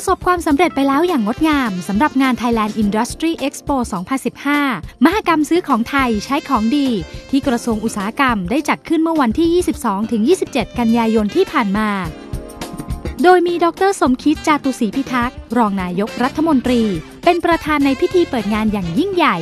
ประสบความสำเร็จไปแล้วอย่างงดงามสำหรับงาน Thailand Industry Expo 2015 มหกรรมซื้อของไทยใช้ของดี ที่กระทรวงอุตสาหกรรมได้จัดขึ้นเมื่อวันที่ 22-27 กันยายนที่ผ่านมา โดยมีดรสมคิดจาตุศรีพิทักษ์ รองนายกรัฐมนตรี เป็นประธานในพิธีเปิดงานอย่างยิ่งใหญ่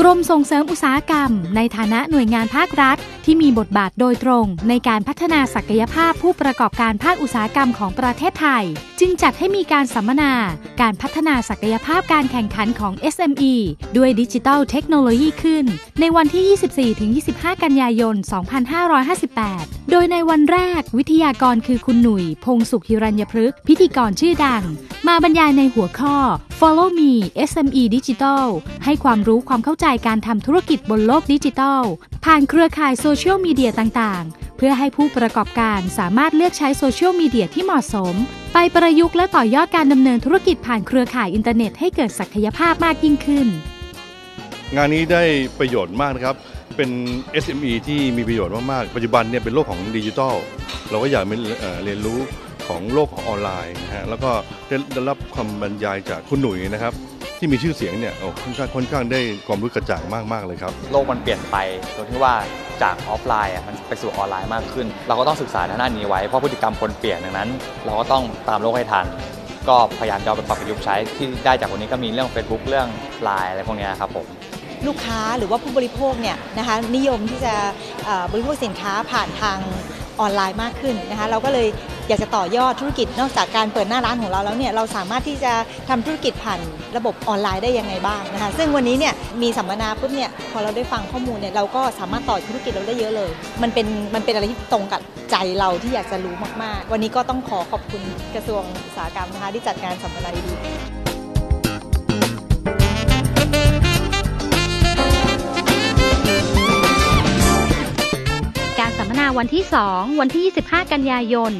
กรมส่งเสริมอุตสาหกรรม ในฐานะหน่วยงานภาครัฐ ที่มีบทบาทโดยตรงในการพัฒนาศักยภาพผู้ประกอบการภาคอุตสาหกรรมของประเทศไทย จึงจัดให้มีการสัมมนา การพัฒนาศักยภาพการแข่งขันของ SME ด้วยดิจิทัลเทคโนโลยีขึ้น ในวันที่ 24-25 กันยายน 2558 โดยในวันแรกวิทยากรคือคุณหนุ่ย พงสุขฮิรัญพฤกษ์พิธีกรชื่อดัง มาบรรยายในหัวข้อ Follow Me SME Digital ให้ความรู้ความเข้าใจการทำธุรกิจบนโลกดิจิทัล ผ่านเครือข่ายโซเชียลมีเดียต่างๆ เพื่อให้ผู้ประกอบการสามารถเลือกใช้โซเชียลมีเดียที่เหมาะสม ไปประยุกต์และต่อยอดการดำเนินธุรกิจผ่านเครือข่ายอินเทอร์เน็ตให้เกิดศักยภาพมากยิ่งขึ้น งานนี้ได้ประโยชน์มากนะครับเป็น SME ที่มีประโยชน์มาก ๆ ปัจจุบันเนี่ยเป็นโลกของดิจิทัล เราก็อยากเรียนรู้ ของโลกของออนไลน์นะฮะแล้วก็ได้รับคำบรรยายจากคุณหนุ่ยนะครับ ที่มีชื่อเสียงเนี่ยค่อนข้างค่อนข้างได้ความรู้กระจ่างมากๆเลยครับ โลกมันเปลี่ยนไปตรงที่ว่าจากออฟไลน์อะมันไปสู่ออนไลน์มากขึ้น เราก็ต้องศึกษาทางด้านนี้ไว้เพราะพฤติกรรมคนเปลี่ยนดังนั้น เราก็ต้องตามโลกให้ทัน ก็พยายามจะเอาไปปรับประยุกต์ใช้ที่ได้จากวันนี้ก็มีเรื่อง Facebook เรื่องไลน์อะไรพวกนี้ครับผม ลูกค้าหรือว่าผู้บริโภคเนี่ยนะคะนิยมที่จะบริโภคสินค้าผ่านทางออนไลน์มากขึ้นนะคะเราก็เลย อยากจะต่อยอดธุรกิจนอกจากการเปิดหน้าร้านของเราแล้วเนี่ยเราสามารถที่จะทำธุรกิจผ่านระบบออนไลน์ได้ยังไงบ้างนะคะซึ่งวันนี้เนี่ยมีสัมมนาปุ๊บเนี่ยพอเราได้ฟังข้อมูลเนี่ยเราก็สามารถต่อธุรกิจเราได้เยอะเลย มันเป็นมันเป็นอะไรที่ตรงกับใจเราที่อยากจะรู้มากๆ วันนี้ก็ต้องขอขอบคุณกระทรวงอุตสาหกรรมนะคะที่จัดงานสัมมนาดีๆการสัมมนาวันที่ 2 วันที่ 25 กันยายน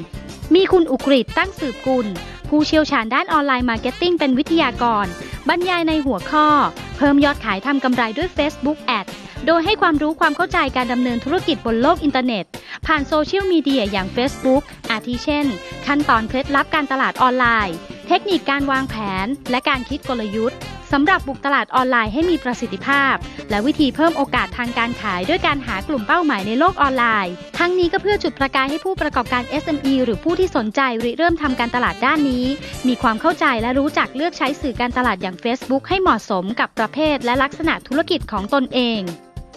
มีคุณอุกฤษตั้งสืบกุล ผู้เชี่ยวชาญด้านออนไลน์มาร์เก็ตติ้งเป็นวิทยากร บรรยายในหัวข้อ เพิ่มยอดขายทำกำไรด้วย Facebook Ad โดยให้ความรู้ความเข้าใจการดำเนินธุรกิจบนโลกอินเทอร์เน็ต ผ่านโซเชียลมีเดียอย่าง Facebook อาทิเช่น ขั้นตอนเคล็ดลับการตลาดออนไลน์ เทคนิคการวางแผน และการคิดกลยุทธ์ สำหรับบุกตลาดออนไลน์ให้มีประสิทธิภาพ และวิธีเพิ่มโอกาสทางการขายด้วยการหากลุ่มเป้าหมายในโลกออนไลน์ ทั้งนี้ก็เพื่อจุดประกายให้ผู้ประกอบการ SME หรือผู้ที่สนใจริเริ่มทำการตลาดด้านนี้ มีความเข้าใจและรู้จักเลือกใช้สื่อการตลาดอย่าง Facebook ให้เหมาะสมกับประเภท และลักษณะธุรกิจของตนเอง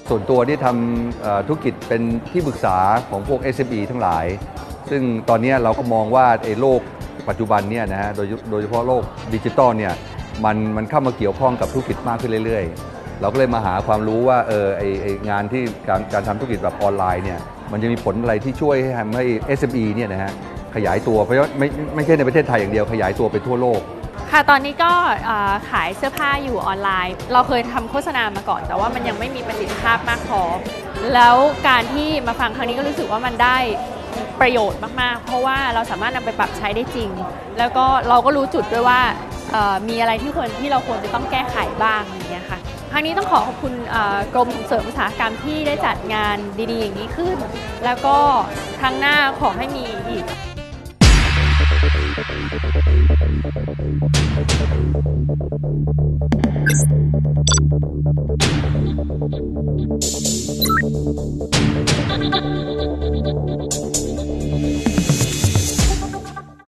ส่วนตัวที่ทำธุรกิจเป็นที่ปรึกษาของพวก SME ทั้งหลาย ซึ่งตอนนี้เราก็มองว่าไอ้โลกปัจจุบันเนี่ยนะฮะโดยโดยเฉพาะโลกดิจิตอลเนี่ย มันมันเข้ามาเกี่ยวข้องกับธุรกิจมากขึ้นเรื่อย ๆ เราก็เลยมาหาความรู้ว่าเออไอไองานที่การการทำธุรกิจแบบออนไลน์เนี่ยมันจะมีผลอะไรที่ช่วยให้ทำให้ SME เนี่ยนะฮะขยายตัวเพราะว่าไม่ไม่ใช่ในประเทศไทยอย่างเดียวขยายตัวไปทั่วโลก ค่ะตอนนี้ก็ขายเสื้อผ้าอยู่ออนไลน์ เราเคยทำโฆษณามาก่อน แต่ว่ามันยังไม่มีประสิทธิภาพมากพอแล้วการที่มาฟังครั้งนี้ก็รู้สึกว่ามันได้ประโยชน์มาก ๆ เพราะว่าเราสามารถนำไปปรับใช้ได้จริง แล้วก็เราก็รู้จุดด้วยว่า มีอะไรที่ควรที่เราควรจะต้องแก้ไขบ้างอย่างเงี้ยค่ะครั้งนี้ต้องขอขอบคุณกรมส่งเสริมอุตสาหกรรมที่ได้จัดงานดีๆ อย่างนี้ขึ้น แล้วก็ครั้งหน้าขอให้มีอีก